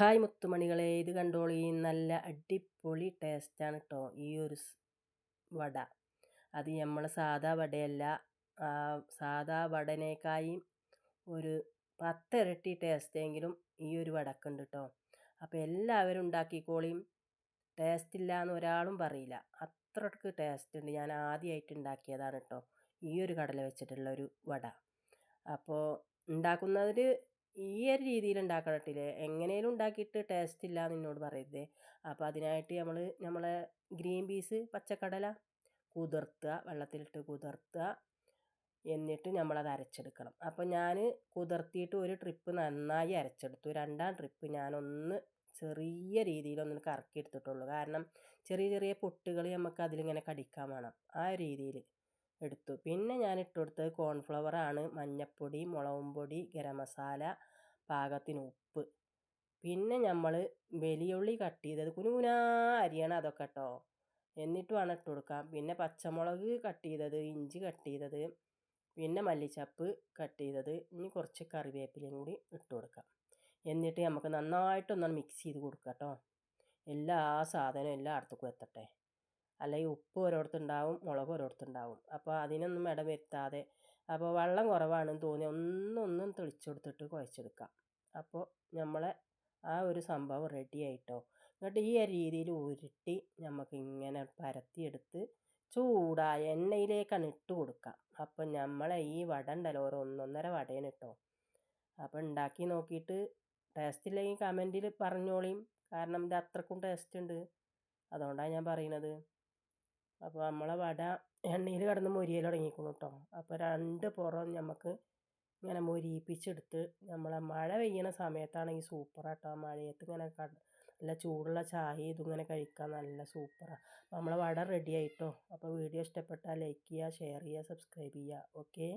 Hi മുത്തുമണികളെ ഇത് കണ്ടോളി. നല്ല അടിപൊളി ടേസ്റ്റാണ് കേട്ടോ ഈ ഒരു വട. അത് നമ്മൾ സാധാ വടയല്ല സാധാ വടനേക്കായും ഒരു പത്തിരട്ടി ടേസ്റ്റെങ്കിലും ഈ ഒരു വടക്കുണ്ട് കേട്ടോ അപ്പോൾ എല്ലാവരും ഉണ്ടാക്കിക്കോളിയും ടേസ്റ്റ് ഇല്ല എന്ന് ഒരാളും പറയില്ല. അത്രയ്ക്ക് ടേസ്റ്റ് ഉണ്ട് ഞാൻ ആദ്യമായിട്ട് ഉണ്ടാക്കിയതാണ് കേട്ടോ ഈ ഒരു കടല വെച്ചിട്ടുള്ള ഒരു വട. അപ്പോൾ ഉണ്ടാക്കുന്നതിൽ ഈ ഒരു രീതിയിൽ ഉണ്ടാക്കണട്ടില്ലേ? എങ്ങനെയും ഉണ്ടാക്കിയിട്ട് ടേസ്റ്റ് ഇല്ല എന്ന് എന്നോട് പറയരുതേ. അപ്പോൾ അതിനായിട്ട് നമ്മൾ നമ്മളെ ഗ്രീൻ പീസ് പച്ചക്കടല കുതിർത്തുക വെള്ളത്തിലിട്ട് കുതിർത്തുക. എന്നിട്ട് നമ്മളത് അരച്ചെടുക്കണം. അപ്പോൾ ഞാൻ കുതിർത്തിയിട്ട് ഒരു ട്രിപ്പ് നന്നായി അരച്ചെടുത്തു. രണ്ടാം ട്രിപ്പ് ഞാനൊന്ന് ചെറിയ രീതിയിലൊന്ന് കറക്കി എടുത്തിട്ടുള്ളൂ കാരണം ചെറിയ ചെറിയ പൊട്ടുകൾ നമുക്ക് അതിലിങ്ങനെ കടിക്കാൻ വേണം. ആ രീതിയിൽ എടുത്തു. പിന്നെ ഞാൻ ഇട്ട് കോൺഫ്ലവർ ആണ്. മഞ്ഞപ്പൊടി മുളകും പൊടി ഗരം മസാല പാകത്തിന് ഉപ്പ്. പിന്നെ നമ്മൾ വലിയുള്ളി കട്ട് ചെയ്തത് കുനുകുനാ അരിയണം അതൊക്കെ കേട്ടോ എന്നിട്ട് വേണം ഇട്ട് കൊടുക്കാം. പിന്നെ പച്ചമുളക് കട്ട് ചെയ്തത് ഇഞ്ചി കട്ട് ചെയ്തത് പിന്നെ മല്ലിച്ചപ്പ് കട്ട് ചെയ്തത് ഇനി കുറച്ച് കറിവേപ്പിലയും കൂടി ഇട്ട് കൊടുക്കാം. എന്നിട്ട് നമുക്ക് നന്നായിട്ടൊന്ന് മിക്സ് ചെയ്ത് കൊടുക്കാം കേട്ടോ എല്ലാ സാധനവും എല്ലായിടത്തേക്കും എത്തട്ടെ. അല്ലെങ്കിൽ ഉപ്പ് ഓരോരുത്തുണ്ടാവും മുളക് ഓരോരുത്തുണ്ടാവും അപ്പോൾ അതിനൊന്നും ഇട വരുത്താതെ അപ്പോൾ വെള്ളം കുറവാണെന്ന് തോന്നി ഒന്നൊന്നും തെളിച്ചു കൊടുത്തിട്ട് കുഴച്ചെടുക്കാം അപ്പോൾ നമ്മളെ ആ ഒരു സംഭവം റെഡി ആയിട്ടോ. എന്നിട്ട് ഈ രീതിയിൽ ഉരുട്ടി നമുക്ക് ഇങ്ങനെ പരത്തിയെടുത്ത് ചൂടായ എണ്ണയിലേക്കാണ് ഇട്ട് കൊടുക്കാം അപ്പം നമ്മളെ ഈ വട ഉണ്ടല്ലോ ഒരു ഒന്നൊന്നര വടയാണ് അപ്പം ഉണ്ടാക്കി നോക്കിയിട്ട് ടേസ്റ്റ് ഇല്ലെങ്കിൽ കമന്റിൽ പറഞ്ഞോളിയും കാരണം ഇത് അത്രക്കും ടേസ്റ്റ് ഉണ്ട്. അതുകൊണ്ടാണ് ഞാൻ പറയുന്നത്. അപ്പോൾ നമ്മളെ വട എണ്ണയിൽ കിടന്ന് മൊരിയൽ തുടങ്ങിക്കുന്നു കേട്ടോ അപ്പോൾ രണ്ട് പുറം നമുക്ക് ഇങ്ങനെ മൊരിയിപ്പിച്ചെടുത്ത് നമ്മളെ മഴ പെയ്യണ സമയത്താണെങ്കിൽ സൂപ്പറാട്ടോ മഴയത്ത് ഇങ്ങനെ നല്ല ചൂടുള്ള ചായ ഇതിങ്ങനെ കഴിക്കാൻ നല്ല സൂപ്പറാണ് അപ്പോൾ നമ്മളെ വട റെഡി ആയിട്ടോ. അപ്പോൾ വീഡിയോ ഇഷ്ടപ്പെട്ടാൽ ലൈക്ക് ചെയ്യുക ഷെയർ ചെയ്യുക സബ്സ്ക്രൈബ് ചെയ്യുക ഓക്കെ?